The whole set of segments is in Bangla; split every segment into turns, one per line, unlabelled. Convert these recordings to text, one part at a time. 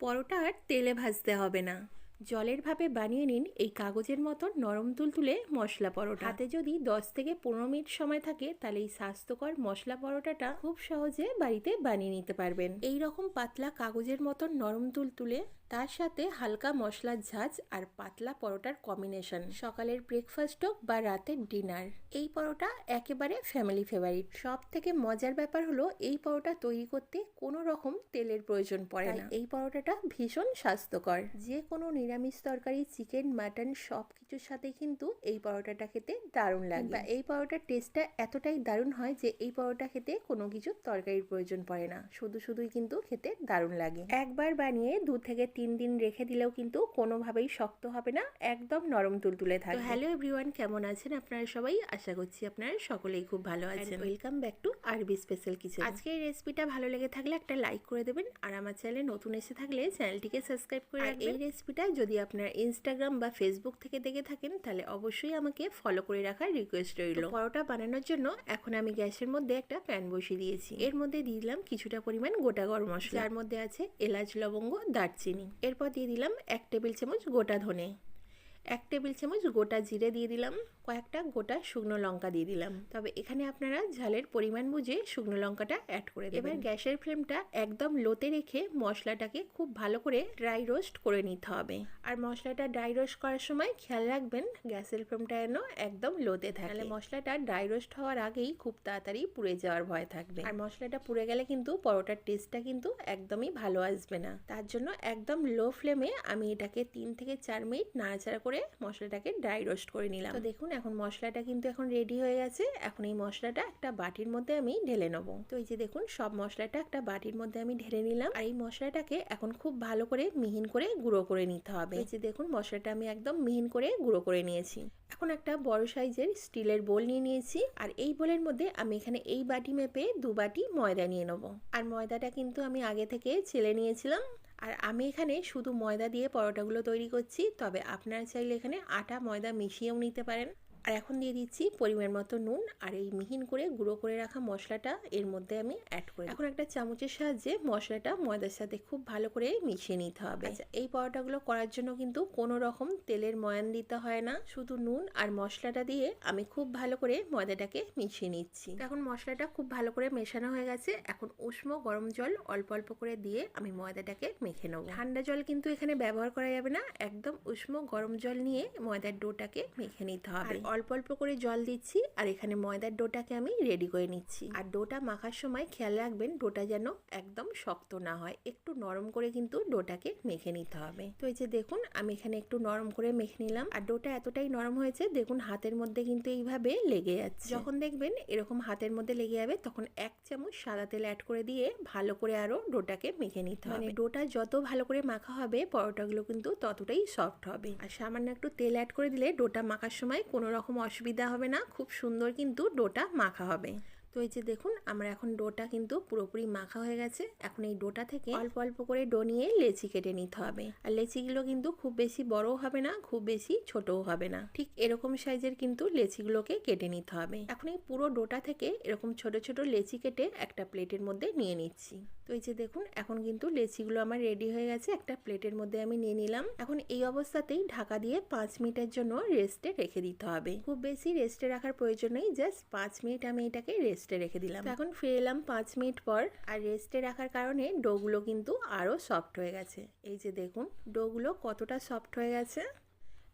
পরোটা আর তেলে ভাজতে হবে না। জলের ভাবে বানিয়ে নিন এই কাগজের মতো নরম তুলতুলে মশলা পরোটা। হাতে যদি দশ থেকে পনেরো মিনিট সময় থাকে তাহলে এই স্বাস্থ্যকর মশলা পরোটাটা খুব সহজে বাড়িতে বানিয়ে নিতে পারবেন। এই রকম পাতলা কাগজের মতন নরম তুলতুলে তার সাথে হালকা মশলার ঝাঁজ আর পাতলা পরোটার কম্বিনেশন সকালের ব্রেকফাস্ট হোক বা রাতের ডিনার এই পরোটা একেবারে ফ্যামিলি ফেভারিট সব থেকে মজার ব্যাপার হলো এই পরোটা তৈরি করতে কোনো রকম তেলের প্রয়োজন পড়ে না। এই পরোটাটা ভীষণ স্বাস্থ্যকর। যে কোনো নিরামিষ তরকারি চিকেন মাটন সব কিছুর সাথে কিন্তু এই পরোটাটা খেতে দারুণ লাগে। বা এই পরোটার টেস্টটা এতটাই দারুণ হয় যে এই পরোটা খেতে কোনো কিছু তরকারির প্রয়োজন পড়ে না। শুধু শুধুই কিন্তু খেতে দারুণ লাগে। একবার বানিয়ে দু থেকে তিন দিন রেখে দিলেও কিন্তু কোনোভাবেই শক্ত হবে না একদম নরম তুলতুলে থাকবে। হ্যালো এভরিওয়ান কেমন আছেন আপনারা সবাই? আশা করছি আপনারা সকলেই খুব ভালো আছেন। Welcome back to Arbi special kitchen আজকে এই রেসিপিটা ভালো লেগে থাকলে একটা লাইক করে দেবেন আর আমার চ্যানেলে নতুন এসে থাকলে চ্যানেলটিকে সাবস্ক্রাইব করে রাখবেন। এই রেসিপিটা যদি আপনার ইনস্টাগ্রাম বা ফেসবুক থেকে দেখে থাকেন তাহলে অবশ্যই আমাকে ফলো করে রাখার রিকোয়েস্ট রইল। পরোটা বানানোর জন্য এখন আমি গ্যাসের মধ্যে একটা প্যান বসিয়ে দিয়েছি। এর মধ্যে দিয়ে দিলাম কিছুটা পরিমাণ গোটা গরম মশলা। যার মধ্যে আছে এলাচ লবঙ্গ দারচিনি। এরপর দিয়ে দিলাম এক টেবিল চামচ গোটা ধনে। এক টেবিল চামচ গোটা জিরে দিয়ে দিলাম, কয়েকটা গোটা শুকনো লঙ্কা দিয়ে দিলাম। তবে এখানে আপনারা ঝালের পরিমাণ বুঝে শুকনো লঙ্কাটা অ্যাড করে দেবেন। এবার গ্যাসের ফ্লেমটা একদম লোতে রেখে মশলাটাকে খুব ভালো করে ড্রাই রোস্ট করে নিতে হবে। আর মশলাটা ড্রাই রোস্ট করার সময় খেয়াল রাখবেন, গ্যাসের ফ্লেমটা যেন একদম লোতে থাকে। তাহলে মশলাটা ড্রাই রোস্ট হওয়ার আগেই খুব তাড়াতাড়ি পুড়ে যাওয়ার ভয় থাকবে। আর মশলাটা পুড়ে গেলে কিন্তু পরোটার টেস্টটা কিন্তু একদমই ভালো আসবে না। তার জন্য একদম লো ফ্লেমে আমি এটাকে তিন থেকে চার মিনিট নাড়াচাড়া করে মশলাটাকে ড্রাই রোস্ট করে নিলাম। তো দেখুন, এখন মশলাটা কিন্তু এখন রেডি হয়ে গেছে। এখন এই মশলাটা একটা বাটির মধ্যে আমি ঢেলে নেব। তো এই যে দেখুন, সব মশলাটা একটা বাটির মধ্যে আমি ঢেলে নিলাম। আর এই মশলাটাকে এখন খুব ভালো করে মিহিন করে গুঁড়ো করে নিতে হবে। এই যে দেখুন, মশলাটা আমি একদম মিহিন করে গুঁড়ো করে নিয়েছি। এখন একটা বড় সাইজের স্টিলের বোল নিয়ে নিয়েছি। আর এই বোলের মধ্যে আমি এখানে এই বাটি মেপে দু বাটি ময়দা নিয়ে নেব। আর ময়দাটা কিন্তু আমি আগে থেকে ছেলে নিয়েছিলাম। আর আমি এখানে শুধু ময়দা দিয়ে পরোটাগুলো তৈরি করছি, তবে আপনারা চাইলে এখানে আটা, ময়দা মিশিয়েও নিতে পারেন। আর এখন দিয়ে দিচ্ছি পরিমাণ মতো নুন আর এই মিহিন করে গুঁড়ো করে রাখা মশলাটা এর মধ্যে আমি অ্যাড করি এখন একটা চামচের সাহায্যে মশলাটা ময়দার সাথে খুব ভালো করে মিশিয়ে নিতে হবে। আচ্ছা এই পরোটাগুলো করার জন্য কিন্তু কোনো রকম তেলের ময়ান দিতে হয় না শুধু নুন আর মশলাটা দিয়ে আমি খুব ভালো করে ময়দাটাকে মিশিয়ে নিচ্ছি। এখন মশলাটা খুব ভালো করে মেশানো হয়ে গেছে। এখন উষ্ণ গরম জল অল্প অল্প করে দিয়ে আমি ময়দাটাকে মেখে নেব। ঠান্ডা জল কিন্তু এখানে ব্যবহার করা যাবে না একদম উষ্ণ গরম জল নিয়ে ময়দার ডোটাকে মেখে নিতে হবে। অল্প অল্প করে জল দিচ্ছি আর এখানে ময়দার ডোটাকে আমি রেডি করে নিচ্ছি। আর ডোটা মাখার সময় খেয়াল রাখবেন ডোটা যেন একদম শক্ত না হয়। একটু নরম করে কিন্তু ডোটাকে মেখে নিতে হবে। তো এই যে দেখুন আমি এখানে একটু নরম করে মেখে নিলাম। আর ডোটা এতটাই নরম হয়েছে দেখুন হাতের মধ্যে কিন্তু এইভাবে লেগে যাচ্ছে। যখন দেখবেন এরকম হাতের মধ্যে লেগে যাবে তখন এক চামচ সাদা তেল অ্যাড করে দিয়ে ভালো করে আরও ডোটাকে মেখে নিতে হবে। ডোটা যত ভালো করে মাখা হবে পরোটাগুলো কিন্তু ততটাই সফট হবে। আর সামান্য একটু তেল অ্যাড করে দিলে ডোটা মাখার সময় কোনো রকম অসুবিধা হবে না খুব সুন্দর কিন্তু ডোটা মাখা হবে। তো এই যে দেখুন, আমরা এখন ডোটা কিন্তু পুরোপুরি মাখা হয়ে গেছে। এখন এই ডোটা থেকে অল্প অল্প করে ডো নিয়ে লেচি কেটে নিতে হবে। আর লেচিগুলো কিন্তু খুব বেশি বড়ও হবে না, খুব বেশি ছোটও হবে না। ঠিক এরকম সাইজের কিন্তু লেচিগুলোকে কেটে নিতে হবে। এখন এই পুরো ডোটা থেকে এরকম ছোট ছোট লেচি কেটে একটা প্লেটের মধ্যে নিয়ে নিচ্ছি। তো এই যে দেখুন, এখন কিন্তু লেচিগুলো আমার রেডি হয়ে গেছে, একটা প্লেটের মধ্যে আমি নিয়ে নিলাম। এখন এই অবস্থাতেই ঢাকা দিয়ে পাঁচ মিনিটের জন্য রেস্টে রেখে দিতে হবে। খুব বেশি রেস্টে রাখার প্রয়োজন নেই, জাস্ট পাঁচ মিনিট আমি এটাকে রেস্টে রেখে দিলাম। এখন ফিরে এলাম পাঁচ মিনিট পর। আর রেস্টে রাখার কারণে ডোগুলো কিন্তু আরও সফট হয়ে গেছে। এই যে দেখুন ডোগুলো কতটা সফট হয়ে গেছে।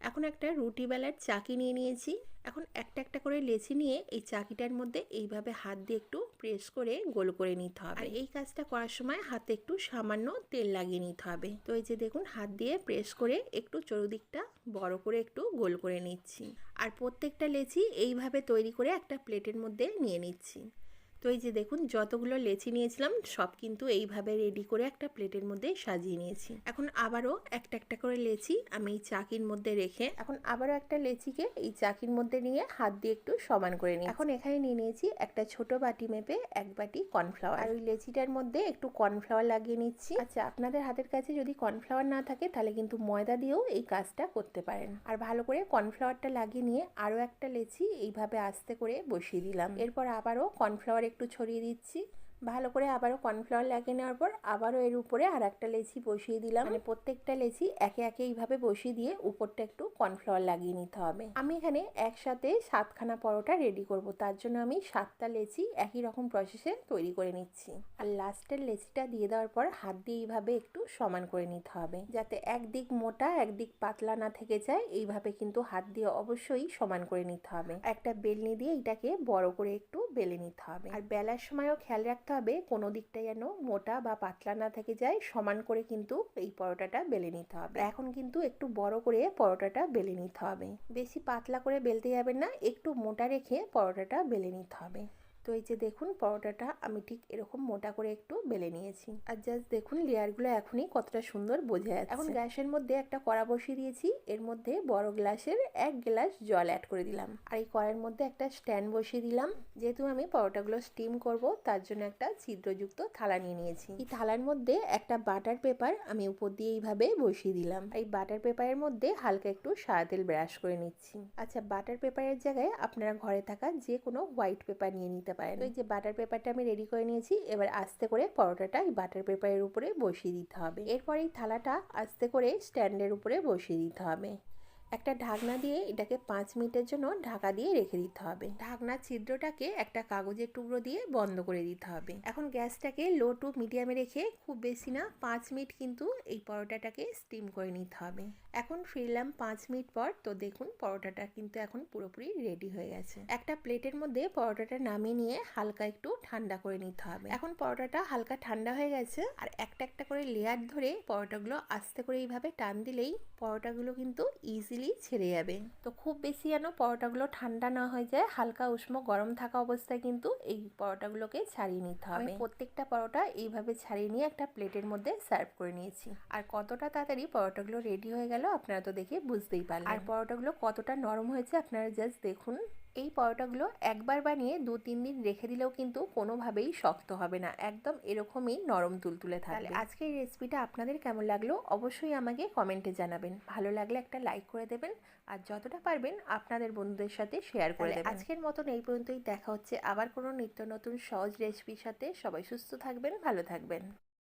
এখন একটা রুটি বেলার চাকি নিয়ে নিয়েছি। এখন একটা একটা করে লেচি নিয়ে এই চাকিটার মধ্যে এইভাবে হাত দিয়ে একটু প্রেস করে গোল করে নিতে হবে। আর এই কাজটা করার সময় হাতে একটু সামান্য তেল লাগিয়ে নিতে হবে। তো এই যে দেখুন, হাত দিয়ে প্রেস করে একটু চরুদিকটা বড় করে একটু গোল করে নিচ্ছি। আর প্রত্যেকটা লেচি এইভাবে তৈরি করে একটা প্লেটের মধ্যে নিয়ে নিচ্ছি। তো এই যে দেখুন, যতগুলো লেচি নিয়েছিলাম, সব কিন্তু এইভাবে রেডি করে একটা প্লেটের মধ্যে সাজিয়ে নিয়েছি। এখন আবারও একটা একটা করে লেচি আমি এই চাকির মধ্যে রেখে, এখন আবারও একটা লেচিকে এই চাকির মধ্যে নিয়ে হাত দিয়ে একটু সমান করে নিই এখন এখানে নিয়ে নিয়েছি একটা ছোট বাটি মেপে এক বাটি কর্নফ্লাওয়ার আর ওই লেচিটার মধ্যে একটু কর্নফ্লাওয়ার লাগিয়ে নিচ্ছি। আচ্ছা আপনাদের হাতের কাছে যদি কর্নফ্লাওয়ার না থাকে, তাহলে কিন্তু ময়দা দিয়েও এই কাজটা করতে পারেন। আর ভালো করে কর্নফ্লাওয়ারটা লাগিয়ে নিয়ে আরও একটা লেচি এইভাবে আস্তে করে বসিয়ে দিলাম। এরপর আবারও কর্নফ্লাওয়ার একটু ছড়িয়ে দিচ্ছি। ভালো করে আবারও কর্নফ্লাওয়ার লাগিয়ে নেওয়ার পর আবারও এর উপরে আর একটা লেচি বসিয়ে দিলাম। মানে প্রত্যেকটা লেচি একে একে এইভাবে বসিয়ে দিয়ে উপরটা একটু কর্নফ্লাওয়ার লাগিয়ে নিতে হবে। আমি এখানে একসাথে সাতখানা পরোটা রেডি করব। তার জন্য আমি সাতটা লেচি একই রকম প্রসেসে তৈরি করে নিচ্ছি। আর লাস্টের লেচিটা দিয়ে দেওয়ার পর হাত দিয়ে এইভাবে একটু সমান করে নিতে হবে। যাতে একদিক মোটা, একদিক পাতলা না থেকে যায়, এইভাবে কিন্তু হাত দিয়ে অবশ্যই সমান করে নিতে হবে। একটা বেলনি দিয়ে এটাকে বড় করে একটু বেলে নিতে হবে। আর বেলার সময়ও খেয়াল রাখতে হবে, কোনো দিকটা যেন মোটা বা পাতলা না থেকে যায়, সমান করে কিন্তু এই পরোটাটা বেলে নিতে হবে। এখন কিন্তু একটু বড় করে পরোটাটা বেলে নিতে হবে। বেশি পাতলা করে বেলতে যাবেন না, একটু মোটা রেখে পরোটাটা বেলে নিতে হবে। তো এই যে দেখুন, পরোটাটা আমি ঠিক এরকম মোটা করে একটু বেলে নিয়েছি। আর জাস্ট দেখুন, লেয়ারগুলো এখনই কতটা সুন্দর বোঝা যাচ্ছে। এখন গ্যাসের মধ্যে একটা কড়া বসিয়ে দিয়েছি। এর মধ্যে বড় গ্লাসের এক গ্লাস জল অ্যাড করে দিলাম। আর এই কড়াইয়ের মধ্যে একটা স্ট্যান্ড বসিয়ে দিলাম। যেহেতু আমি পরোটাগুলো স্টিম করব, তার জন্য একটা ছিদ্রযুক্ত থালা নিয়ে নিয়েছি। এই থালার মধ্যে একটা বাটার পেপার আমি উপর দিয়ে এইভাবে বসিয়ে দিলাম। এই বাটার পেপারের মধ্যে হালকা একটু সাদা তেল ব্রাশ করে নিচ্ছি। আচ্ছা বাটার পেপারের জায়গায় আপনারা ঘরে থাকা যে কোনো হোয়াইট পেপার নিয়ে নিতে পারেন। তো এই যে বাটার পেপারটা আমি রেডি করে নিয়েছি, এবার আস্তে করে পরোটাটা এই বাটার পেপারের উপরে বসিয়ে দিতে হবে। এরপর এই থালাটা আস্তে করে স্ট্যান্ডের উপরে বসিয়ে দিতে হবে। একটা ঢাকনা দিয়ে এটাকে পাঁচ মিনিটের জন্য ঢাকা দিয়ে রেখে দিতে হবে। ঢাকনার ছিদ্রটাকে একটা কাগজের টুকরো দিয়ে বন্ধ করে দিতে হবে। এখন গ্যাসটাকে লো টু মিডিয়ামে রেখে খুব বেশি না, পাঁচ মিনিট কিন্তু এই পরোটাটাকে স্টিম করে নিতে হবে। এখন ফিরলাম পাঁচ মিনিট পর, তো দেখুন পরোটাটা কিন্তু এখন পুরোপুরি রেডি হয়ে গেছে। একটা প্লেটের মধ্যে পরোটাটা নামিয়ে নিয়ে হালকা একটু ঠান্ডা করে নিতে হবে। এখন পরোটাটা হালকা ঠান্ডা হয়ে গেছে আর একটা একটা করে লেয়ার ধরে পরোটাগুলো আস্তে করে এইভাবে টান দিলেই পরোটাগুলো কিন্তু ইজিলি ইজিলি ছেড়ে যাবে। তো খুব বেশি যেন পরোটাগুলো ঠান্ডা না হয়ে যায় হালকা উষ্ণ গরম থাকা অবস্থায় কিন্তু এই পরোটাগুলোকে ছাড়িয়ে নিতে হবে। প্রত্যেকটা পরোটা এইভাবে ছাড়িয়ে নিয়ে একটা প্লেটের মধ্যে সার্ভ করে নিয়েছি। আর কতটা তাড়াতাড়ি পরোটাগুলো রেডি হয়ে গেল আপনারা তো দেখে বুঝতেই পারলেন। আর পরোটাগুলো কতটা নরম হয়েছে আপনারা জাস্ট দেখুন। এই পরোটাগুলো একবার বানিয়ে দু তিন দিন রেখে দিলেও কিন্তু কোনোভাবেই শক্ত হবে না। একদম এরকমই নরম তুলতুলে থাকবে। আজকের এই রেসিপিটা আপনাদের কেমন লাগল? অবশ্যই আমাকে কমেন্টে জানাবেন। ভালো লাগলে একটা লাইক করে দেবেন। আর যতটা পারবেন আপনাদের বন্ধুদের সাথে শেয়ার করে দেবেন। আজকের মতন এই পর্যন্তই। দেখা হচ্ছে আবার কোনো নিত্য নতুন সহজ রেসিপির সাথে। সবাই সুস্থ থাকবেন ভালো থাকবেন।